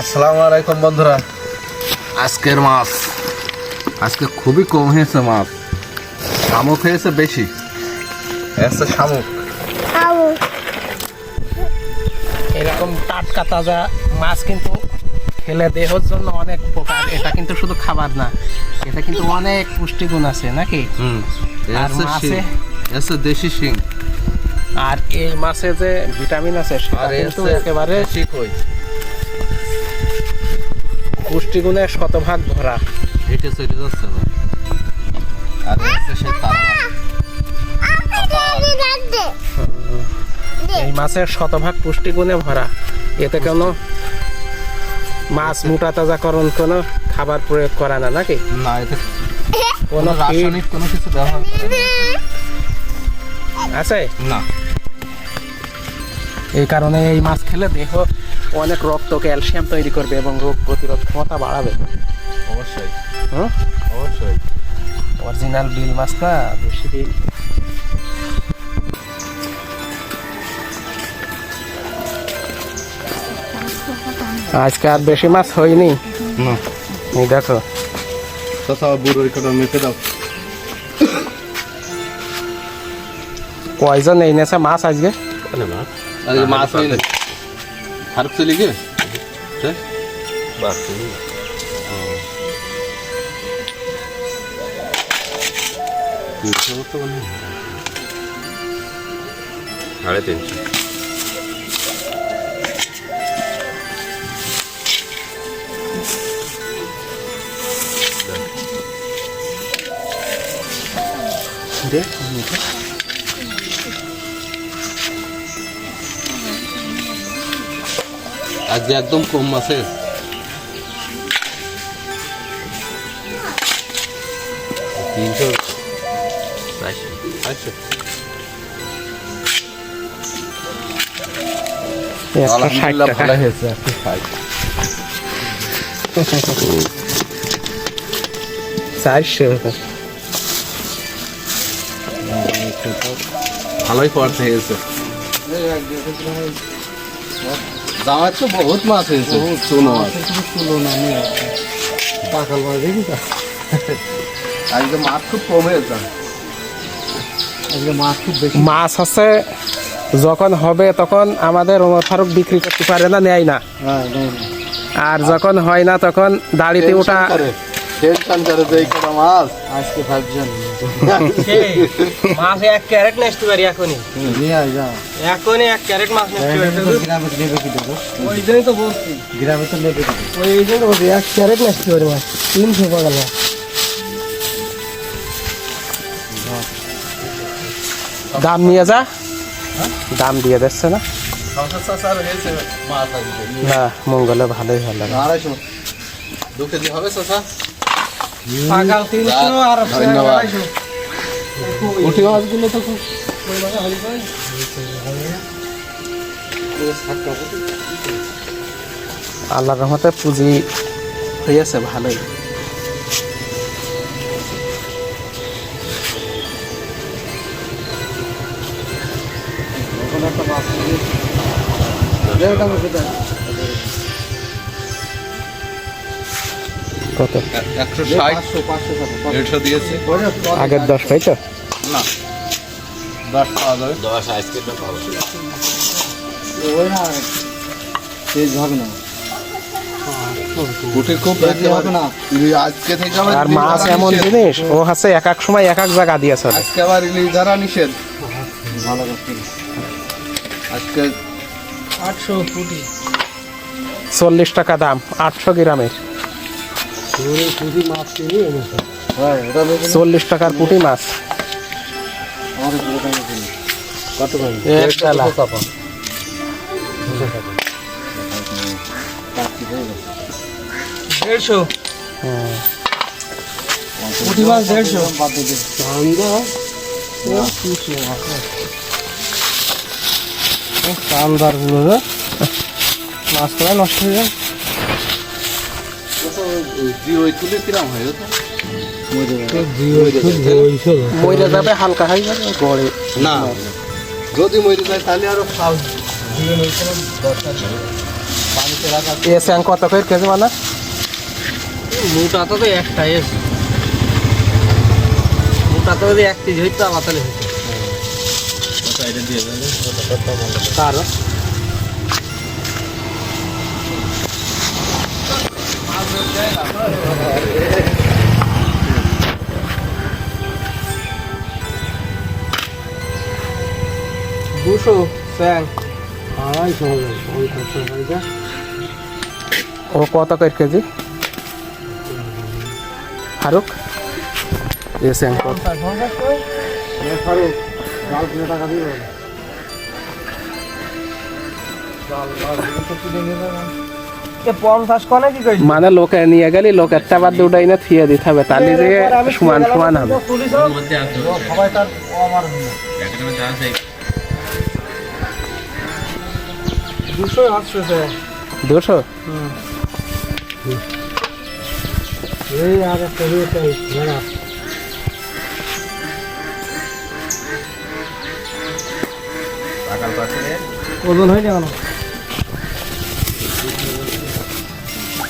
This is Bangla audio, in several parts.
আসসালামু আলাইকুম বন্ধুরা। আজকের মাছ। আজকে খুবই কম হয়েছে মাছ। শামুক হয়েছে বেশি। হয়েছে শামুক। এরকম টাটকা তাজা মাছ কিন্তু খেলে দেহের জন্য অনেক উপকার। এটা কিন্তু শুধু খাবার না এটা কিন্তু অনেক পুষ্টিগুণ আছে নাকি? হুম। আর মাছে? দেশি শিং। আর এই মাছে যে ভিটামিন আছে সেটা কিন্তু একেবারে দেশি কই? পুষ্টিগুণে শতভাগ ভরা। হেঁটে চলে যাচ্ছে। আর এসে সে এই মাছের শতভাগ পুষ্টিগুণে ভরা। এতে কোনো মাছ মোটা তাজাকরণ কোনো খাবার প্রয়োগ করা না নাকি? না এতে কোনো কোনো রাসায়নিক কোনো কিছু ব্যবহার করে আছে? না। না এই কারণে এই মাছ খেলে দেহ অনেক রক্ত ক্যালসিয়াম তৈরি করবে এবং রোগ প্রতিরোধ ক্ষমতা বাড়াবে। অবশ্যই। হুম? অবশ্যই। অরিজিনাল বিল মাছ না বেশি দিন। আজকে আর বেশি মাছ হয়নি। না। এই দেখো। চাচা বুড়ো এখানে মেপে দাও। কয়জন এই নেছে মাছ আজকে? আজকে মাছ হয়নি ফারুক চলি গে হ্যাঁ বাস চলি সাড়ে তিনশো আজকে একদম কম মাছে তিনশো আচ্ছা। আলহামদুলিল্লাহ ভালো হয়েছে চারশো। ভালোই পড়তে হয়েছে। তো বহুত মাছ হয়েছে। চুনো মাছ। আজকে মাছ খুব কম হয়েছে। মাছ আছে যখন হবে তখন আমাদের ওমর ফারুক বিক্রি করতে পারে না নেয় না। আর যখন হয় না তখন দাড়িতে ওটা টেনশন করে যে এই কটা মাছ? আজকে ভাবছেন মাছ এক ক্যারেট নেসতে পারি এখনই। এখনই এক ক্যারেট মাছ গ্রামে নেবে কি দেবো? ওই জন্যই তো বলছি। গ্রামে তো নেবে কি ওই জন্য বলছি এক ক্যারেট নেসতে পারি মাছ। তিনশো পাগল দাম নিয়ে যা। দাম দিয়ে দিচ্ছে না? না মঙ্গলে ভালোই ভালো আড়াইশো। দু কেজি হবে চাষা পাগাল তিনশো আর ধন্যবাদ। উঠি মাছগুলো তো খুব আল্লাহ রহমতে পুঁজি হয়েছে ভালোই। কত? একশো ষাট। দেড়শো দিয়েছে। আগের দশ পাই তো? না। দশ পাওয়া যাবে। দশ আজকে তো ওই না তেজ হবে না। আর মাছ এমন জিনিস ও হচ্ছে এক এক সময় এক এক জায়গা দিয়ে চলে। আজকে আবার ইলিশ ধরা নিষেধ। ভালো আজকে আটশো ফুটি চল্লিশ টাকা দাম আটশো গ্রামের। চল্লিশ টাকার পুঁটি মাছ। কত করে হয়ে গেছে দেড়শো? পুঁটি মাছ দেড়শো? বাদ দিয়ে কান্দারগুলো মাছ করে নষ্ট হয়ে যায়। মরে যাবে হালকা হয়ে যাবে গড়ে। না। যদি মরে যায় তাহলে আরও খাও এ স্যাং কত করে কেজি মোটা তো তো একটা এস। মোটা তো যদি এক কেজি হইতো আমার তাহলে হইতো। তার দুশো স্যাং আড়াইশো হবে পঞ্চাশ টাকা ও কত করে কেজি ফারুক এ স্যাং ফারুক ডাল কিলো টাকা দিবে পঞ্চাশ কনে কি কই মানে লোকে নিয়ে গেলি লোকের চাবার দুটাই না থিয়ে দিতে হবে। তাহলে যে সমান সমান হবে। সবাই তার দুশো আসছে দুশো? এই আর একটা হয়েছে ওজন হয়ে যাবে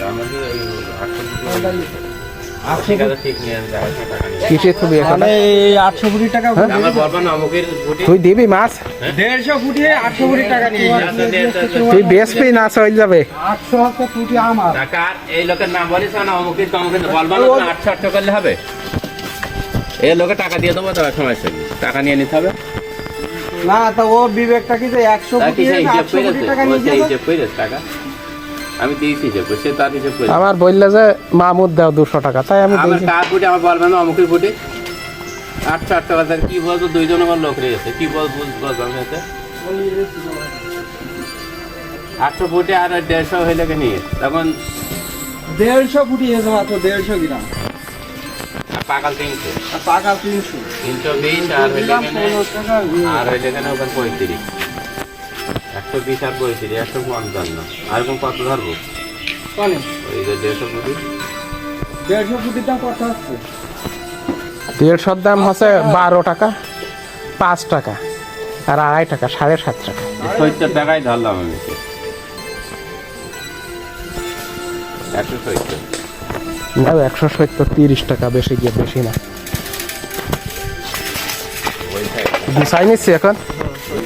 টাকা বেশি নিচ্ছে আমাদের ওই আটশো ঠিক আছে ঠিক নিয়ে আসবে আড়াইশো টাকা নিয়ে কিসে তুমি এখন? এই আটশো কোটি টাকা আমার বলব না অমুকের বুটি তুই দিবি মাছ? দেড়শো কোটি আটশো কোটি টাকা তুই বেচবি না চল যাবে। আটশো কোটি আমার। এই লোকের নাম বলিস না অমুকের তমুকের বলব না আটশো আটশো করলে হবে? এই লোকে টাকা দিয়ে দেবো তো সময় সঙ্গে টাকা নিয়ে নিতে হবে। না তা ও বিবেকটা কি যে একশো কোটি টাকা নিয়ে টাকা? আমি দিয়েছি হিসেব করে সে তার হিসেব করে আমার বললে যে মামুদ দাও দুশো টাকা তাই আমি আমার দিয়েছি। কার বুটি আমার বলবে না অমুকের বুটি আটশো আটশো কথা কি বলতো? দুইজন আমার লোক রয়েছে কি বল আটশো ফুটে আর দেড়শো হইলে কে নিয়ে। তখন দেড়শো কোটি এসে মাত্র দেড়শো গ্রাম। আর পাকাল তিনশো। আর টাকা তিনশো। তিনশো বিশ আর হইলে কেনে আর হইলে কেনে ওখানে পঁয়ত্রিশ। একশো বিশ আর পঁয়ত্রিশ একশো পঞ্চান্ন। আর কোন কত ধরবো? ওই যে দেড়শো ফুটি দেড়শো কোটির দাম কত আসছে দেড়শোর দাম হচ্ছে বারো টাকা পাঁচ টাকা আর আড়াই টাকা সাড়ে সাত টাকা। সত্তর টাকায় ধরলাম আমি একশো সত্তর। না একশো সত্তর তিরিশ টাকা বেশি গিয়ে বেশি না। ওই নিচ্ছি এখন।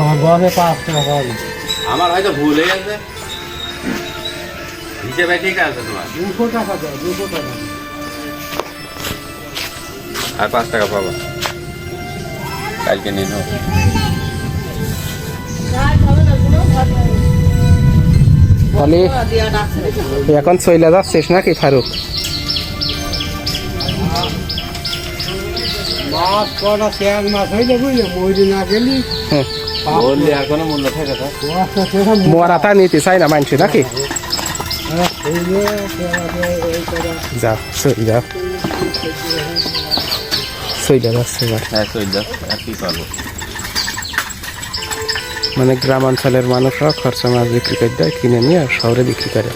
আমার বসে পাঁচ টাকা পাবো আমার হয়তো ভুল হয়ে গেছে। হিসেবে ঠিক আছে তোমার। দুশো টাকা দাও দুশো টাকা। আর পাঁচ টাকা পাবো। কালকে নিয়ে নেব। এখন চলে যাচ্ছিস নাকি ফারুক? মাছ কটা শেয়ার মাছ হইলে বুঝলে ময়ূরি না গেলি। হ্যাঁ। কোনো মূল্য থাকে তো। নিতে চাই না মানছে নাকি? যা যাচ্ছে এবার হ্যাঁ চল যা আর কি পাবো মানে গ্রামাঞ্চলের মানুষরা খরচা মাছ বিক্রি করে দেয় কিনে নিয়ে শহরে বিক্রি করে।